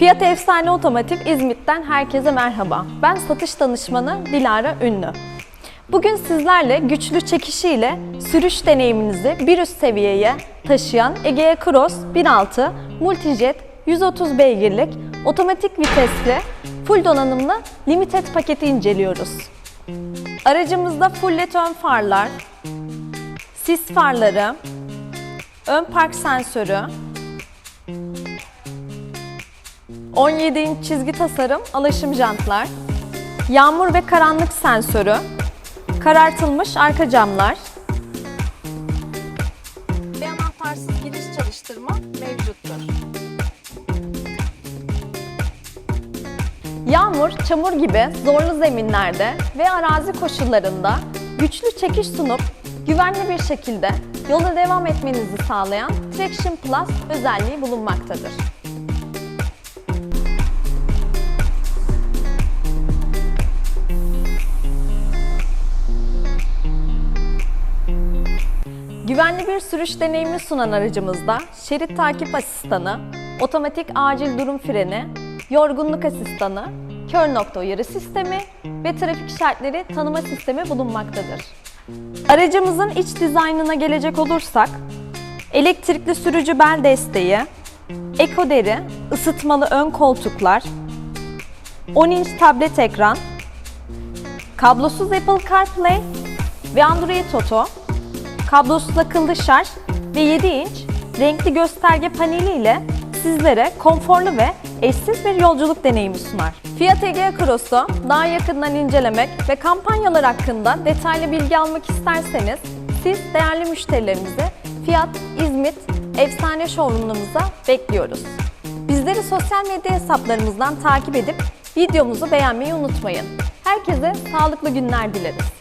Fiyat Efsane Otomotiv İzmit'ten herkese merhaba. Ben satış danışmanı Dilara Ünlü. Bugün sizlerle güçlü çekişiyle sürüş deneyiminizi bir üst seviyeye taşıyan Egea Cross 1006 Multijet 130 beygirlik otomatik vitesli full donanımlı limited paketi inceliyoruz. Aracımızda full led ön farlar, sis farları, ön park sensörü, 17 inç çizgi tasarım, alaşım jantlar, yağmur ve karanlık sensörü, karartılmış arka camlar ve anahtarsız giriş çalıştırma mevcuttur. Yağmur, çamur gibi zorlu zeminlerde ve arazi koşullarında güçlü çekiş sunup güvenli bir şekilde yola devam etmenizi sağlayan Traction Plus özelliği bulunmaktadır. Güvenli bir sürüş deneyimi sunan aracımızda şerit takip asistanı, otomatik acil durum freni, yorgunluk asistanı, kör nokta uyarı sistemi ve trafik işaretleri tanıma sistemi bulunmaktadır. Aracımızın iç dizaynına gelecek olursak, elektrikli sürücü bel desteği, eko deri, ısıtmalı ön koltuklar, 10 inç tablet ekran, kablosuz Apple CarPlay ve Android Auto, kablosuz akıllı şarj ve 7 inç renkli gösterge paneli ile sizlere konforlu ve eşsiz bir yolculuk deneyimi sunar. Fiat Egea Cross'u daha yakından incelemek ve kampanyalar hakkında detaylı bilgi almak isterseniz siz değerli müşterilerimizi Fiat İzmit Efsane Showroom'umuza bekliyoruz. Bizleri sosyal medya hesaplarımızdan takip edip videomuzu beğenmeyi unutmayın. Herkese sağlıklı günler dileriz.